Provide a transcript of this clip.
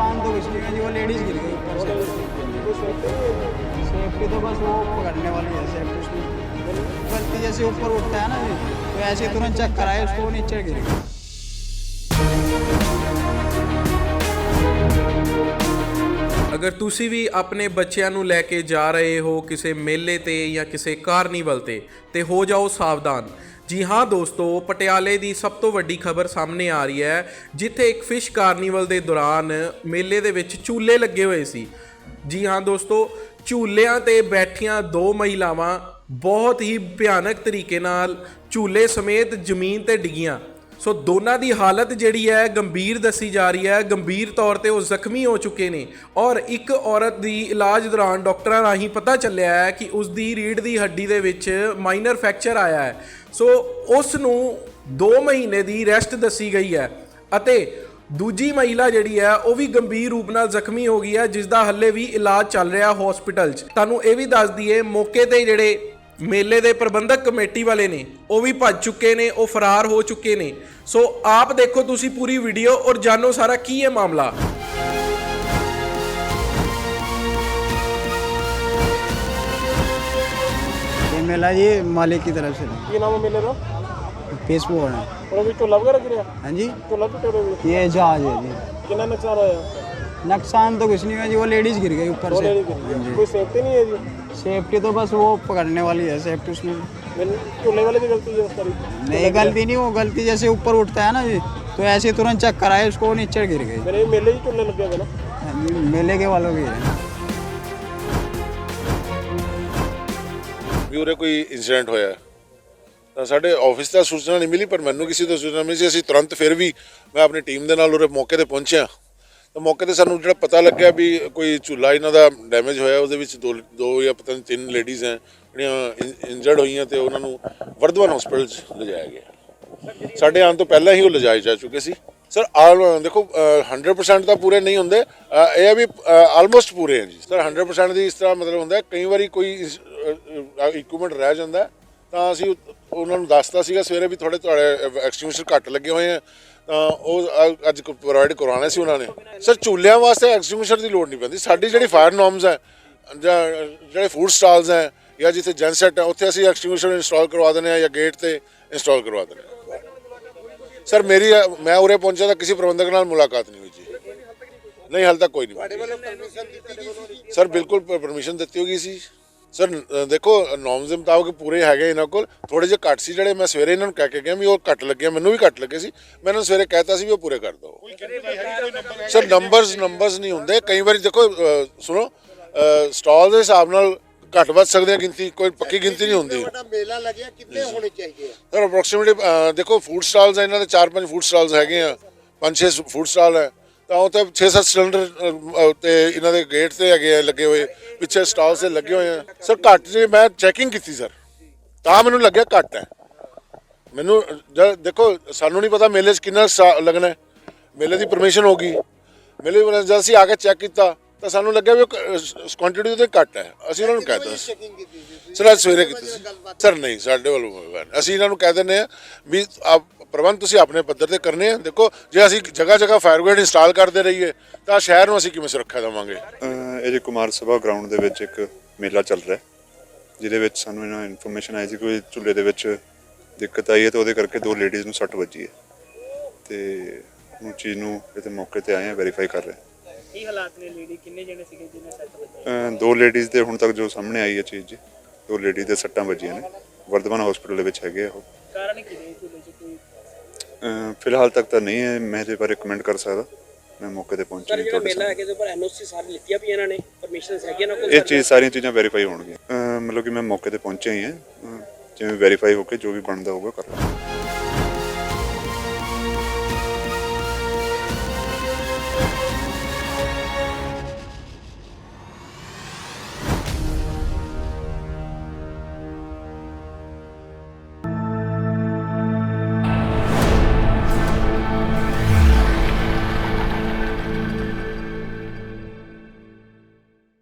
नुकसान तो कुछ नहीं है जी वो लेडीज गिर गई ऊपर से सेफ्टी तो बस वो पकड़ने वाली है सेफ्टी उसमें गलती जैसे ऊपर उठता है ना जी तो ऐसे तुरंत चेक कराए उसको वो नीचे गिर गई ਅਗਰ ਤੁਸੀਂ ਵੀ ਆਪਣੇ ਬੱਚਿਆਂ ਨੂੰ ਲੈ ਕੇ ਜਾ ਰਹੇ ਹੋ ਕਿਸੇ ਮੇਲੇ ਤੇ ਜਾਂ ਕਿਸੇ ਕਾਰਨੀਵਲ ਤੇ ਤੇ ਹੋ ਜਾਓ ਸਾਵਧਾਨ ਜੀ ਹਾਂ ਦੋਸਤੋ, ਪਟਿਆਲੇ ਦੀ ਸਭ ਤੋਂ ਵੱਡੀ ਖਬਰ ਸਾਹਮਣੇ ਆ ਰਹੀ ਹੈ, ਜਿੱਥੇ ਇੱਕ ਫਿਸ਼ ਕਾਰਨੀਵਲ ਦੇ ਦੌਰਾਨ ਮੇਲੇ ਦੇ ਵਿੱਚ ਝੂਲੇ ਲੱਗੇ ਹੋਏ ਸੀ। ਜੀ ਹਾਂ ਦੋਸਤੋ, ਝੂਲਿਆਂ ਤੇ ਬੈਠੀਆਂ ਦੋ ਮਹਿਲਾਵਾਂ ਬਹੁਤ ਹੀ ਭਿਆਨਕ ਤਰੀਕੇ ਨਾਲ ਝੂਲੇ ਸਮੇਤ ਜ਼ਮੀਨ ਤੇ ਡਿੱਗੀਆਂ। ਸੋ ਦੋਨਾਂ ਦੀ ਹਾਲਤ ਜਿਹੜੀ ਹੈ ਗੰਭੀਰ ਦੱਸੀ ਜਾ ਰਹੀ ਹੈ। ਗੰਭੀਰ ਤੌਰ ਤੇ ਉਹ ਜ਼ਖਮੀ ਹੋ ਚੁੱਕੇ ਨੇ ਔਰ ਇੱਕ ਔਰਤ ਦੀ ਇਲਾਜ ਦੌਰਾਨ ਡਾਕਟਰਾਂ ਰਾਹੀਂ ਪਤਾ ਚੱਲਿਆ ਹੈ ਕਿ ਉਸ ਦੀ ਰੀੜ ਦੀ ਹੱਡੀ ਦੇ ਵਿੱਚ ਮਾਈਨਰ ਫ੍ਰੈਕਚਰ ਆਇਆ ਹੈ। ਸੋ ਉਸ ਨੂੰ 2 ਮਹੀਨੇ ਦੀ ਰੈਸਟ ਦੱਸੀ ਗਈ ਹੈ ਅਤੇ ਦੂਜੀ ਮਹਿਲਾ ਜਿਹੜੀ ਹੈ, ਉਹ ਵੀ ਗੰਭੀਰ ਰੂਪ ਨਾਲ ਜ਼ਖਮੀ ਹੋ ਗਈ ਹੈ ਜਿਸ ਦਾ ਹੱਲੇ ਵੀ ਇਲਾਜ ਚੱਲ ਰਿਹਾ ਹਸਪੀਟਲ 'ਚ। ਤੁਹਾਨੂੰ ਇਹ ਵੀ ਦੱਸ ਦਈਏ, ਮੌਕੇ ਤੇ ਜਿਹੜੇ ਮੇਲੇ ਦੇ ਪ੍ਰਬੰਧਕ ਕਮੇਟੀ ਵਾਲੇ ਨੇ ਉਹ ਵੀ ਭੱਜ ਚੁੱਕੇ ਨੇ ਉਹ ਫਰਾਰ ਹੋ ਚੁੱਕੇ ਨੇ ਸੋ ਆਪ ਦੇਖੋ ਤੁਸੀਂ ਪੂਰੀ ਵੀਡੀਓ ਔਰ ਜਾਣੋ ਸਾਰਾ ਕੀ ਹੈ ਮਾਮਲਾ ये मेला जी मालिक की तरफ से था ਕੀ ਨਾਮ ਹੈ ਮੇਲੇ ਦਾ फेसबुक है ਉਹਦੇ ਵਿੱਚ ਝੋਲਾ ਵਗੈਰਾ ਗਿਰਿਆ हाँ जी ਝੋਲਾ ਟੁੱਟੇ ਹੋਏ ਵੀ ये जहाज है जी ਕਿੰਨਾ ਨੁਕਸਾਨ ਹੋਇਆ नुकसान तो कुछ नहीं हुआ जी वो लेडीज गिर गई ऊपर ਉਹ से ਜਿਹੜੀ ਗਿਰੀ ਹੈ। ਕੋਈ ਸੇਫਟੀ ਨਹੀਂ ਹੈ ਜੀ सेफ्टी तो बस वो पकड़ने वाली है सेफ्टी उसमें ਮੈਨੂੰ ਝੋਲੇ वाले ਦੀ ਗਲਤੀ ਹੈ ਉਸ ਸਾਰੀ नहीं गलती नहीं वो गलती जैसे ऊपर उठता है ना जी तो ऐसे तुरंत चेक कराए उसको वो नीचे गिर गई ਮੇਰੇ ਮੇਲੇ 'ਚ ਝੋਲੇ ਲੱਗੇ ਹੋਏ ਨਾ हाँ जी, मेले के वालों की है ਵੀ ਉਰੇ ਕੋਈ ਇਨਸੀਡੈਂਟ ਹੋਇਆ ਹੈ। ਤਾਂ ਸਾਡੇ ਆਫਿਸ ਦਾ ਸੂਚਨਾ ਨਹੀਂ ਮਿਲੀ ਪਰ ਮੈਨੂੰ ਕਿਸੇ ਤੋਂ ਸੂਚਨਾ ਮਿਲੀ ਸੀ ਅਸੀਂ ਤੁਰੰਤ ਫਿਰ ਵੀ ਮੈਂ ਆਪਣੀ ਟੀਮ ਦੇ ਨਾਲ ਉਰੇ ਮੌਕੇ ਤੇ ਪਹੁੰਚਿਆ ਤਾਂ ਮੌਕੇ ਤੇ ਸਾਨੂੰ ਜਿਹੜਾ ਪਤਾ ਲੱਗਿਆ ਵੀ ਕੋਈ ਝੂਲਾ ਇਹਨਾਂ ਦਾ ਡੈਮੇਜ ਹੋਇਆ ਉਹਦੇ ਵਿੱਚ ਦੋ ਦੋ ਜਾਂ ਪਤਾ ਨਹੀਂ ਤਿੰਨ ਲੇਡੀਜ਼ ਹੈ ਜਿਹੜੀਆਂ ਇੰਜਰਡ ਹੋਈਆਂ ਤੇ ਉਹਨਾਂ ਨੂੰ ਵਰਧਮਾਨ ਹਸਪੀਟਲ 'ਚ ਲਿਜਾਇਆ ਗਿਆ। ਸਾਡੇ ਆਉਣ ਤੋਂ ਪਹਿਲਾਂ ਹੀ ਉਹ ਲਿਜਾਏ ਜਾ ਚੁੱਕੇ ਸੀ। ਸਰ ਆਲ ਦੇਖੋ ਅ, 100% ਤਾਂ ਪੂਰੇ ਨਹੀਂ ਹੁੰਦੇ ਇਹ ਆ ਵੀ ਆਲਮੋਸਟ ਪੂਰੇ ਹੈ ਜੀ। ਸਰ 100% ਦੀ ਇਸ ਤਰ੍ਹਾਂ ਮਤਲਬ ਹੁੰਦਾ ਕਈ ਵਾਰੀ ਕੋਈ ਇਕਵਿਪਮੈਂਟ ਰਹਿ ਜਾਂਦਾ ਤਾਂ ਅਸੀਂ ਉਹ- ਉਹਨਾਂ ਨੂੰ ਦੱਸਤਾ ਸੀਗਾ ਸਵੇਰੇ ਵੀ ਥੋੜੇ ਤੁਹਾਡੇ ਐਕਸਟਿੰਗੁਇਸ਼ਰ ਘੱਟ ਲੱਗੇ ਹੋਏ ਆ। ਤਾਂ ਉਹ ਅੱਜ ਪ੍ਰੋਵਾਈਡ ਕਰਵਾਉਣੇ ਸੀ ਉਹਨਾਂ ਨੇ। ਸਰ ਚੁੱਲ੍ਹਿਆਂ ਵਾਸਤੇ ਐਕਸਟਿੰਗੁਇਸ਼ਰ ਦੀ ਲੋੜ ਨਹੀਂ ਪੈਂਦੀ। ਸਾਡੀ ਜਿਹੜੀ ਫਾਇਰ ਨੋਰਮਸ ਹੈ ਜਾਂ ਜਿਹੜੇ ਫੂਡ ਸਟਾਲਸ ਹੈ ਜਾਂ ਜਿੱਥੇ ਜੈਨਸੈਟ ਹੈ ਉੱਥੇ ਅਸੀਂ ਐਕਸਟਿੰਗੁਇਸ਼ਰ ਇੰਸਟਾਲ ਕਰਵਾ ਦਿੰਦੇ ਹਾਂ ਜਾਂ ਗੇਟ ਤੇ ਇੰਸਟਾਲ ਕਰਵਾ ਦਿੰਦੇ ਹਾਂ। ਸਰ ਮੇਰੀ ਮੈਂ ਉਰੇ ਪਹੁੰਚਿਆ ਤਾਂ ਕਿਸੇ ਪ੍ਰਬੰਧਕ ਨਾਲ ਮੁਲਾਕਾਤ ਨਹੀਂ ਹੋਈ ਜੀ। ਨਹੀਂ ਹਾਲ ਤੱਕ ਕੋਈ ਨਹੀਂ ਸਰ ਬਿਲਕੁਲ ਪਰਮਿਸ਼ਨ ਦਿੱਤੀ ਹੋਗੀ ਸੀ। ਸਰ ਦੇਖੋ ਨੋਰਮਸ ਦੇ ਮੁਤਾਬਕ ਪੂਰੇ ਹੈਗੇ ਇਹਨਾਂ ਕੋਲ। ਥੋੜੇ ਜਿਹੇ ਘੱਟ ਸੀ ਜਿਹੜੇ ਮੈਂ ਸਵੇਰੇ ਇਹਨਾਂ ਨੂੰ ਕਹਿ ਕੇ ਗਿਆ ਵੀ ਉਹ ਘੱਟ ਲੱਗੇ ਮੈਨੂੰ ਵੀ ਘੱਟ ਲੱਗੇ ਸੀ। ਮੈਂ ਇਹਨਾਂ ਨੂੰ ਸਵੇਰੇ ਕਹਿਤਾ ਸੀ ਵੀ ਉਹ ਪੂਰੇ ਕਰ ਦਿਓ। ਸਰ ਨੰਬਰਸ ਨੰਬਰਸ ਨਹੀਂ ਹੁੰਦੇ। ਕਈ ਵਾਰੀ ਦੇਖੋ ਸੁਣੋ ਸਟਾਲ ਦੇ ਹਿਸਾਬ ਨਾਲ ਘੱਟ ਵੱਧ ਸਕਦੇ ਆ ਗਿਣਤੀ ਕੋਈ ਪੱਕੀ ਗਿਣਤੀ ਨਹੀਂ ਹੁੰਦੀ। ਮੇਲਾ ਲੱਗਿਆ ਕਿੰਨੇ ਹੋਣੇ ਚਾਹੀਦੇ ਆ? ਸਰ ਅਪਰੋਕਸੀਮੇਟਲੀ ਦੇਖੋ ਫੂਡ ਸਟਾਲਸ ਇਹਨਾਂ ਦੇ 4-5 ਫੂਡ ਸਟਾਲਸ ਹੈਗੇ ਆ। 5-6 ਫੂਡ ਸਟਾਲ ਹੈ ਤਾਂ ਉਹ ਉੱਥੇ 6-7 ਸਿਲੰਡਰ ਅ, ਤੇ ਇਹਨਾਂ ਦੇ ਗੇਟ ਤੇ ਹੈਗੇ ਆ ਲੱਗੇ ਹੋਏ ਪਿੱਛੇ ਸਟਾਲ ਤੇ ਲੱਗੇ ਹੋਏ ਆ। ਸਰ ਘੱਟ ਜੇ ਮੈਂ ਚੈਕਿੰਗ ਕੀਤੀ ਸਰ। ਤਾਂ ਮੈਨੂੰ ਲੱਗਿਆ ਘੱਟ ਹੈ। ਮੈਨੂੰ ਜਦ ਦੇਖੋ ਸਾਨੂੰ ਨਹੀਂ ਪਤਾ ਮੇਲੇ 'ਚ ਕਿੰਨਾ ਸਾ- ਲੱਗਣਾ ਹੈ। ਮੇਲੇ ਦੀ ਪਰਮਿਸ਼ਨ ਹੋ ਗਈ। ਮੇਲੇ ਵਾਲੇ ਜਦ ਅਸੀਂ ਆ ਕੇ ਚੈੱਕ ਕੀਤਾ ਤਾਂ ਸਾਨੂੰ ਲੱਗਿਆ ਵੀ ਕੁਆਂਟੀਟੀ ਤੇ ਘੱਟ ਹੈ। ਅਸੀਂ ਉਹਨਾਂ ਨੂੰ ਕਹਿ ਦਿੱਤਾ। ਸੀ ਚੈਕਿੰਗ ਕੀਤੀ ਸੀ ਸਰ ਅੱਜ ਸਵੇਰੇ ਕੀਤੀ ਸੀ। ਸਰ ਨਹੀਂ ਸਾਡੇ ਵੱਲੋਂ ਹੋਇਆ। ਅਸੀਂ ਇਹਨਾਂ ਨੂੰ ਕਹਿ ਦਿੰਦੇ ਆ ਵੀ ਆਪ ਪ੍ਰਬੰਧ ਤੁਸੀਂ ਆਪਣੇ ਪੱਧਰ ਤੇ ਕਰਨੇ ਆ। ਦੇਖੋ ਜੇ ਅਸੀਂ ਜਗ੍ਹਾ ਜਗ੍ਹਾ ਫਾਇਰ ਬ੍ਰਿਗੇਡ ਇੰਸਟਾਲ ਕਰਦੇ ਰਹੀਏ ਤਾਂ ਸ਼ਹਿਰ ਨੂੰ ਅਸੀਂ ਕਿਵੇਂ ਸੁਰੱਖਿਆ ਦੇਵਾਂਗੇ? ਇਹ ਜੀ ਕੁਮਾਰ ਸਭਾ ਗਰਾਊਂਡ ਦੇ ਵਿੱਚ ਇੱਕ ਮੇਲਾ ਚੱਲ ਰਿਹਾ ਜਿਹਦੇ ਵਿੱਚ ਸਾਨੂੰ ਇਹਨਾਂ ਇਨਫੋਰਮੇਸ਼ਨ ਆਈ ਸੀ ਕਿ ਕੋਈ ਝੂਲੇ ਦੇ ਵਿੱਚ ਦਿੱਕਤ ਆਈ ਹੈ ਤੇ ਉਹਦੇ ਕਰਕੇ ਦੋ ਲੇਡੀਜ਼ ਨੂੰ ਸੱਟ ਵੱਜੀ ਹੈ। ਤੇ ਉਹ ਚੀਜ਼ ਨੂੰ ਇਹਦੇ ਮੌਕੇ ਤੇ ਆਏ ਆ ਵੈਰੀਫਾਈ ਕਰ ਰਹੇ। ਕੀ ਹਾਲਾਤ ਨੇ ਲੇਡੀ ਕਿੰਨੇ ਜਣੇ ਸੀਗੇ ਜਿਹਨੇ ਸੱਟ ਵੱਜੀ? ਦੋ ਲੇਡੀਜ਼ ਦੇ ਹੁਣ ਤੱਕ ਜੋ ਸਾਹਮਣੇ ਆਈ ਹੈ ਚੀਜ਼ ਜੀ ਦੋ ਲੇਡੀਜ਼ ਦੇ ਸੱਟਾਂ ਵੱਜੀਆਂ ਨੇ। ਵਰਧਮਾਨ ਹਸਪੀਟਲ ਦੇ ਵਿੱਚ ਹੈਗੇ ਆ ਉਹ। ਕਾਰਨ ਕੀ ਨੇ ਫਿਲਹਾਲ ਤੱਕ ਤਾਂ ਨਹੀਂ ਹੈ ਮੈਂ ਇਹਦੇ ਬਾਰੇ ਕਮੈਂਟ ਕਰ ਸਕਦਾ। ਮੈਂ ਮੌਕੇ ਤੇ ਪਹੁੰਚੀ ਸਰ ਜਿਹੜਾ ਤੁਹਾਡੇ ਮੇਲਾ ਸਾਹਮਣੇ। ਹੈਗੇ ਦੇ ਉੱਪਰ ਐਨਓਸੀ ਸਾਰੀ ਲਿੱਤੀਆਂ ਵੀ ਇਹਨਾਂ ਨੇ ਪਰਮਿਸ਼ਨਸ ਹੈਗੀਆਂ ਨਾ ਕੋਲ ਇਹ ਚੀਜ਼ ਸਾਰੀਆਂ ਚੀਜ਼ਾਂ ਵੈਰੀਫਾਈ ਹੋਣਗੀਆਂ। ਅਹ ਮਤਲਬ ਕਿ ਮੈਂ ਮੌਕੇ ਤੇ ਪਹੁੰਚਿਆ ਹੀ ਹਾਂ। ਅਹ ਜਿਵੇਂ ਵੈਰੀਫਾਈ ਹੋ ਕੇ ਜੋ ਵੀ ਬਣਦਾ ਹੋਊਗਾ ਕਰਾਂਗੇ